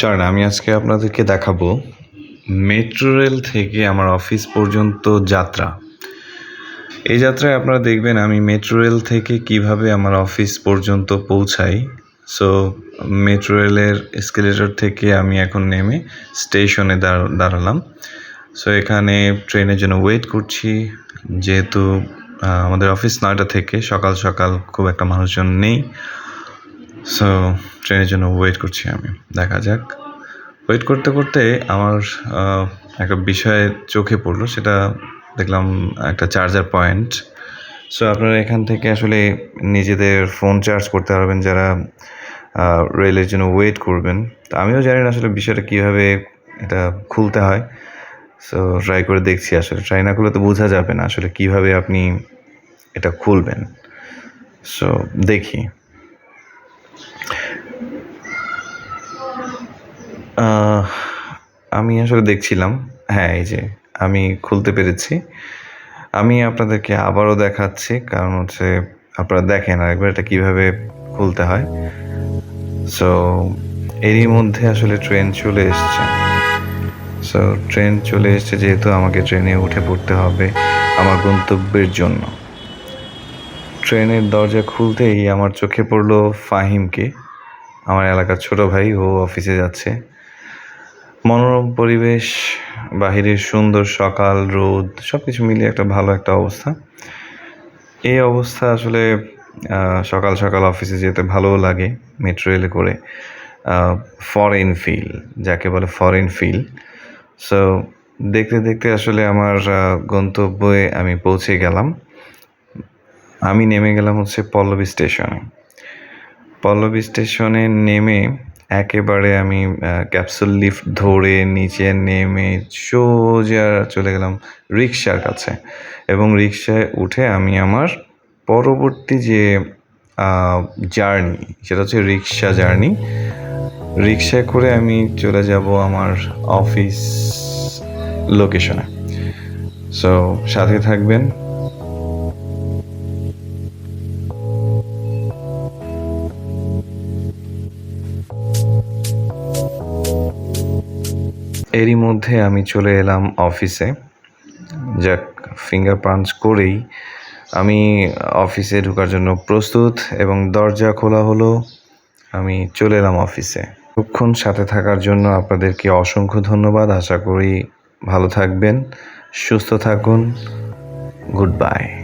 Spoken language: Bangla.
চলেন আমি আজকে আপনাদেরকে দেখাবো মেট্রো রেল থেকে আমার অফিস পর্যন্ত যাত্রা। এই যাত্রায় আপনারা দেখবেন আমি মেট্রো রেল থেকে কীভাবে আমার অফিস পর্যন্ত পৌঁছাই। সো মেট্রো রেলের এসকেলেটর থেকে আমি এখন নেমে স্টেশনে দাঁড়- দাঁড়ালাম। সো এখানে ট্রেনের জন্য ওয়েট করছি। যেহেতু আমাদের অফিস নয়টা থেকে, সকাল সকাল খুব একটা মানুষজন নেই। সো ট্রেনের জন্য ওয়েট করছি আমি। দেখা যাক। ওয়েট করতে করতে আমার একটা বিষয় চোখে পড়ল। সেটা দেখলাম একটা চার্জার পয়েন্ট সো আপনারা এখান থেকে আসলে নিজেদের ফোন চার্জ করতে পারবেন যারা রেলের জন্য ওয়েট করবেন। তো আমিও জানি না আসলে বিষয়টা কীভাবে এটা খুলতে হয়। সো ট্রাই করে দেখছি আসলে। ট্রাই না করলে তো বোঝা যাবে না আসলে কীভাবে আপনি এটা খুলবেন। সো দেখি। আমি আসলে দেখছিলাম হ্যাঁ এই যে আমি খুলতে পেরেছি। আমি আপনাদেরকে আবারও দেখাচ্ছি, কারণ হচ্ছে আপনারা দেখেন আরেকবার এটা কীভাবে খুলতে হয়। সো এরই মধ্যে আসলে ট্রেন চলে এসছে। সো ট্রেন চলে এসছে যেহেতু আমাকে ট্রেনে উঠে পড়তে হবে আমার গন্তব্যের জন্য। ট্রেনের দরজা খুলতেই আমার চোখে পড়ল ফাহিমকে। আমার এলাকার ছোট ভাই, ও অফিসে যাচ্ছে। মনোরম পরিবেশ, বাহিরের সুন্দর সকাল, রোদ সব কিছু মিলিয়ে একটা ভালো একটা অবস্থা। এই অবস্থা আসলে সকাল সকাল অফিসে যেতে ভালোও লাগে মেট্রো রেলে করে। ফরেন ফিল যাকে বলে ফরেন ফিল সো দেখতে দেখতে আসলে আমার গন্তব্যে আমি পৌঁছে গেলাম। আমি নেমে গেলাম হচ্ছে পল্লবী স্টেশনে। পল্লবী স্টেশনে নেমে একেবারে আমি ক্যাপসুল লিফট ধরে নিচে নেমে সোজা চলে গেলাম রিক্সার কাছে এবং রিক্সায় উঠে আমি আমার পরবর্তী যে জার্নি সেটা হচ্ছে রিক্সা জার্নি রিক্সায় করে আমি চলে যাব আমার অফিস লোকেশনে সো সাথে থাকবেন। এরই মধ্যে আমি চলে এলাম অফিসে। যাক, ফিঙ্গার পাঞ্চ করেই আমি অফিসে ঢোকার জন্য প্রস্তুত এবং দরজা খোলা হলো। আমি চলে এলাম অফিসে। কিছুক্ষণ সাথে থাকার জন্য আপনাদেরকে অসংখ্য ধন্যবাদ। আশা করি ভালো থাকবেন, সুস্থ থাকুন। Good bye.